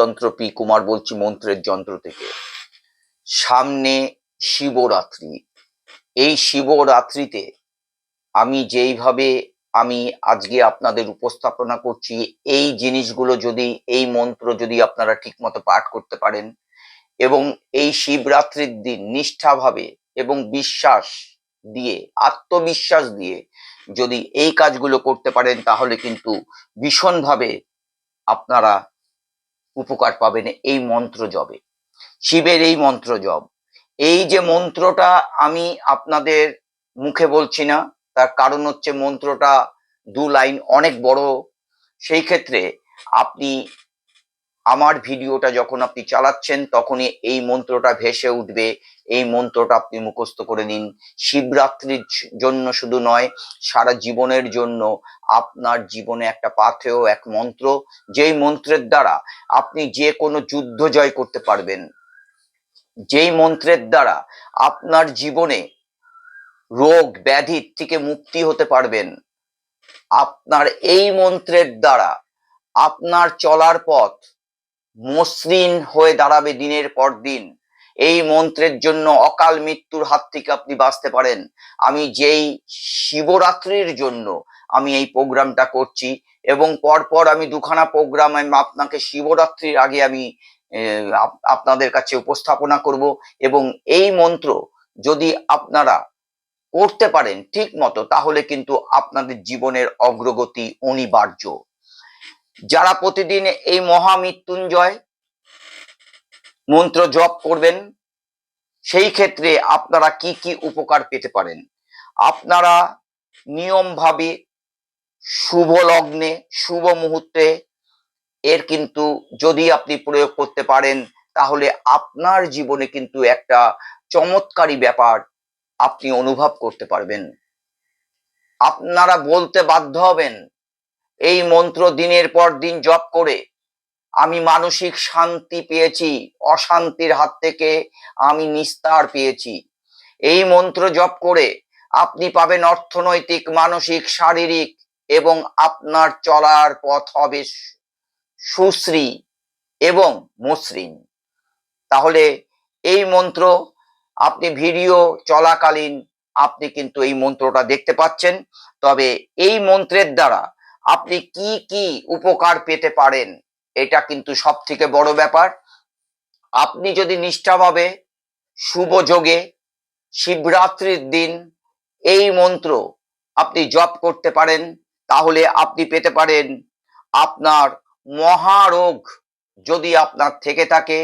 জ্যোতিষতন্ত্র P Kumar বলছি মন্ত্রের যন্ত্র থেকে। সামনে শিবরাত্রি। এই শিবরাত্রিতে আমি যেইভাবে আমি আজকে আপনাদের উপস্থাপনা করছি, এই জিনিসগুলো যদি, এই মন্ত্র যদি আপনারা ঠিকমতো পাঠ করতে পারেন এবং এই শিবরাত্রির দিন নিষ্ঠাভাবে এবং বিশ্বাস দিয়ে, আত্মবিশ্বাস দিয়ে যদি এই কাজগুলো করতে পারেন, তাহলে কিন্তু ভীষণভাবে আপনারা উপকার পাবেন এই মন্ত্র জবে শিবের এই মন্ত্র জব এই যে মন্ত্রটা আমি আপনাদের মুখে বলছি না, তার কারণ হচ্ছে মন্ত্রটা দু লাইন অনেক বড়। সেই ক্ষেত্রে আপনি আমার ভিডিওটা যখন আপনি চালাচ্ছেন, তখনই এই মন্ত্রটা ভেসে উঠবে। এই মন্ত্রটা আপনি মুখস্থ করে নিন। শিবরাত্রির জন্য শুধু নয়, সারা জীবনের জন্য আপনার জীবনে একটা পাথেয় এক মন্ত্র। যেই মন্ত্রের দ্বারা আপনি যে কোনো যুদ্ধ জয় করতে পারবেন, যেই মন্ত্রের দ্বারা আপনার জীবনে রোগ ব্যাধির থেকে মুক্তি হতে পারবেন, আপনার এই মন্ত্রের দ্বারা আপনার চলার পথ মসৃণ হয়ে দাঁড়াবে দিনের পর দিন। এই মন্ত্রের জন্য অকাল মৃত্যুর হাত থেকে আপনি বাঁচতে পারেন। আমি যেই শিবরাত্রির জন্য আমি এই প্রোগ্রামটা করছি এবং পরপর আমি দুখানা প্রোগ্রাম আমি আপনাকে শিবরাত্রির আগে আমি আপনাদের কাছে উপস্থাপনা করব এবং এই মন্ত্র যদি আপনারা করতে পারেন ঠিক মতো, তাহলে কিন্তু আপনাদের জীবনের অগ্রগতি অনিবার্য। যারা প্রতিদিন এই মহামৃত্যুঞ্জয় মন্ত্র জপ করবেন, সেই ক্ষেত্রে আপনারা কি কি উপকার পেতে পারেন? আপনারা নিয়মভাবে শুভ লগ্নে, শুভ মুহূর্তে এর কিন্তু যদি আপনি প্রয়োগ করতে পারেন, তাহলে আপনার জীবনে কিন্তু একটা চমৎকারী ব্যাপার আপনি অনুভব করতে পারবেন। আপনারা বলতে বাধ্য হবেন এই মন্ত্র দিনের পর দিন জপ করে আমি মানসিক শান্তি পেয়েছি, অশান্তির হাত থেকে আমি নিস্তার পেয়েছি। এই মন্ত্র জপ করে আপনি পাবেন অর্থনৈতিক, মানসিক, শারীরিক এবং আপনার চলার পথ হবে সুশ্রী এবং মসৃণ। তাহলে এই মন্ত্র আপনি ভিডিও চলাকালীন আপনি কিন্তু এই মন্ত্রটা দেখতে পাচ্ছেন। তবে এই মন্ত্রের দ্বারা আপনি কি কি উপকার পেতে পারেন? এটা কিন্তু সব থেকে বড় ব্যাপার। আপনি যদি নিষ্ঠাভাবে শুভ যোগে শিবরাত্রির দিন এই মন্ত্র আপনি জপ করতে পারেন, তাহলে আপনি পেতে পারেন আপনার মহারোগ যদি আপনার থেকে থাকে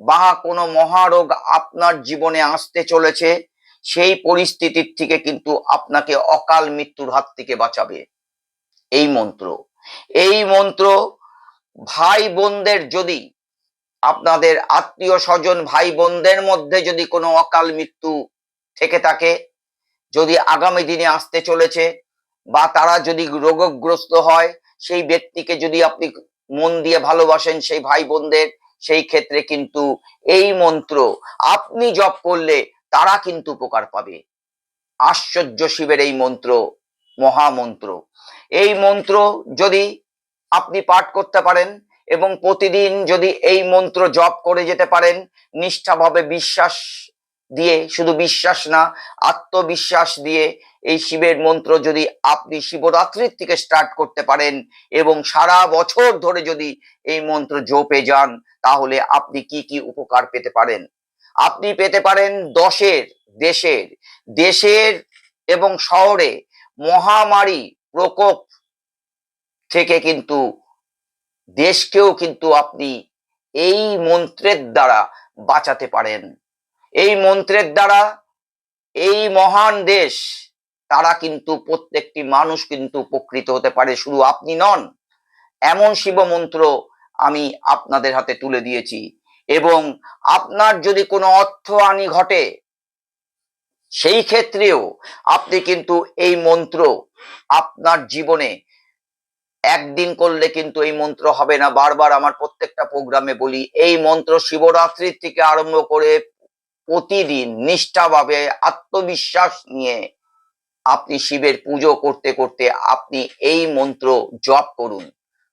বা কোনো মহারোগ আপনার জীবনে আসতে চলেছে, সেই পরিস্থিতির থেকে কিন্তু আপনাকে অকাল মৃত্যুর হাত থেকে বাঁচাবে। এই মন্ত্র। এই মন্ত্র ভাই বোনদের যদি আপনাদের আত্মীয় স্বজন ভাই বোনদের মধ্যে যদি কোনো অকাল মৃত্যু থেকে থাকে, যদি আগামী দিনে আসতে চলেছে বা তারা যদি রোগগ্রস্ত হয়, সেই ব্যক্তিকে যদি আপনি মন দিয়ে ভালোবাসেন সেই ভাই বোনদের সেই ক্ষেত্রে কিন্তু এই মন্ত্র আপনি জপ করলে তারা কিন্তু উপকার পাবে। আশ্চর্য শিবের এই মন্ত্র, মহামন্ত্র। এই মন্ত্র যদি আপনি পাঠ করতে পারেন এবং প্রতিদিন যদি এই মন্ত্র জপ করে যেতে পারেন, নিষ্ঠাভাবে বিশ্বাস দিয়ে, শুধু বিশ্বাস না, আত্মবিশ্বাস দিয়ে এই শিবের মন্ত্র যদি আপনি শিবরাত্রির থেকে স্টার্ট করতে পারেন এবং সারা বছর ধরে যদি এই মন্ত্র জপে যান, তাহলে আপনি কি কি উপকার পেতে পারেন? আপনি পেতে পারেন দশের, দেশের দেশের এবং শহরে মহামারী প্রকোপ থেকে কিন্তু দেশকেও কিন্তু আপনি এই মন্ত্রের দ্বারা বাঁচাতে পারেন। এই মন্ত্রের দ্বারা এই মহান দেশ, তারা কিন্তু প্রত্যেকটি মানুষ কিন্তু উপকৃত হতে পারে, শুধু আপনি নন। এমন শিব মন্ত্র আমি আপনাদের হাতে তুলে দিয়েছি এবং আপনার যদি কোনো অর্থ আনি ঘটে সেই ক্ষেত্রেও আপনি কিন্তু এই মন্ত্র আপনার জীবনে একদিন করলে কিন্তু এই মন্ত্র হবে না। বারবার আমার প্রত্যেকটা প্রোগ্রামে বলি, এই মন্ত্র শিবরাত্রির থেকে আরম্ভ করে প্রতিদিন নিষ্ঠাভাবে আত্মবিশ্বাস নিয়ে আপনি শিবের পুজো করতে করতে আপনি এই মন্ত্র জপ করুন।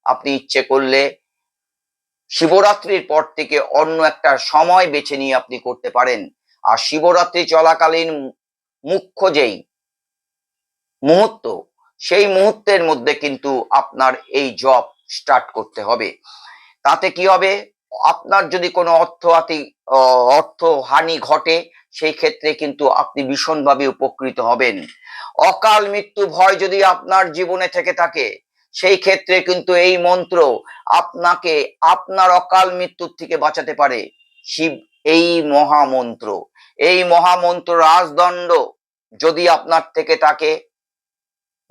আপনি ইচ্ছে করলে শিবরাত্রির পর থেকে অন্য একটা সময় বেছে নিয়ে আপনি করতে পারেন। আর শিবরাত্রি চলাকালীন মুখ্য যেই মুহূর্ত, সেই মুহূর্তের মধ্যে কিন্তু আপনার এই জব স্টার্ট করতে হবে। তাতে কি হবে? আপনার যদি কোনো অর্থ অর্থ হানি ঘটে, সেই ক্ষেত্রে কিন্তু আপনি ভীষণভাবে উপকৃত হবেন। অকাল মৃত্যু ভয় যদি আপনার জীবনে থেকে থাকে, সেই ক্ষেত্রে কিন্তু এই মন্ত্র আপনাকে আপনার অকাল মৃত্যুর থেকে বাঁচাতে পারে। শিব, এই মহামন্ত্র। এই মহামন্ত্র রাজদণ্ড। যদি আপনার থেকে থাকে,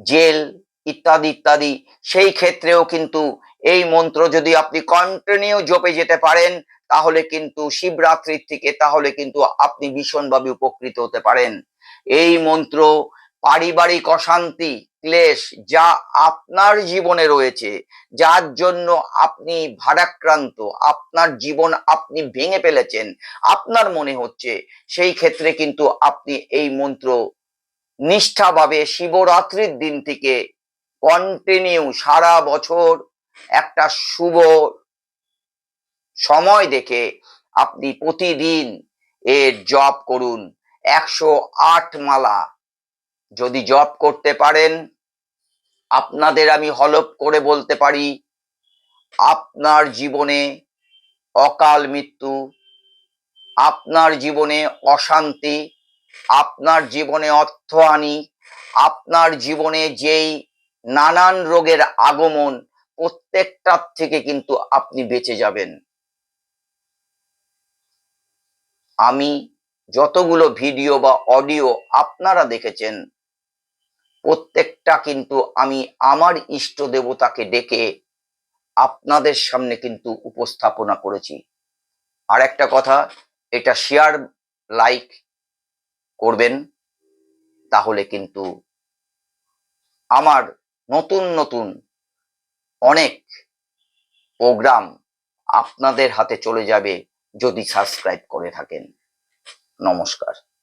জেল, ইত্যাদি ইত্যাদি, সেই ক্ষেত্রেও কিন্তু এই মন্ত্র যদি আপনি কন্টিনিউ জপে যেতে পারেন, তাহলে কিন্তু শিবরাত্রির থেকে তাহলে কিন্তু আপনি ভীষণভাবে উপকৃত হতে পারেন। এই মন্ত্র পারিবারিক অশান্তি, ক্লেশ যা আপনার জীবনে রয়েছে, যার জন্য আপনি ভারাক্রান্ত, আপনার জীবন আপনি ভেঙে ফেলেছেন, আপনার মনে হচ্ছে, সেই ক্ষেত্রে কিন্তু আপনি এই মন্ত্র নিষ্ঠাভাবে শিবরাত্রির দিন থেকে কন্টিনিউ সারা বছর একটা শুভ সময় দেখে আপনি প্রতিদিন এর জপ করুন। একশো আট মালা যদি জব করতে পারেন, আপনাদের আমি হলপ করে বলতে পারি, আপনার জীবনে অকাল মৃত্যু, আপনার জীবনে অশান্তি, আপনার জীবনে অর্থহানি আপনার জীবনে যেই নানান রোগের আগমন প্রত্যেকটার থেকে কিন্তু আপনি বেঁচে যাবেন। আমি যতগুলো ভিডিও বা অডিও আপনারা দেখেছেন প্রত্যেকটা কিন্তু আমি আমার ইষ্ট দেবতাকে ডেকে আপনাদের সামনে কিন্তু উপস্থাপনা করেছি। আর একটা কথা, এটা শেয়ার লাইক করবেন, তাহলে কিন্তু আমার নতুন নতুন অনেক প্রোগ্রাম আপনাদের হাতে চলে যাবে যদি সাবস্ক্রাইব করে থাকেন। নমস্কার।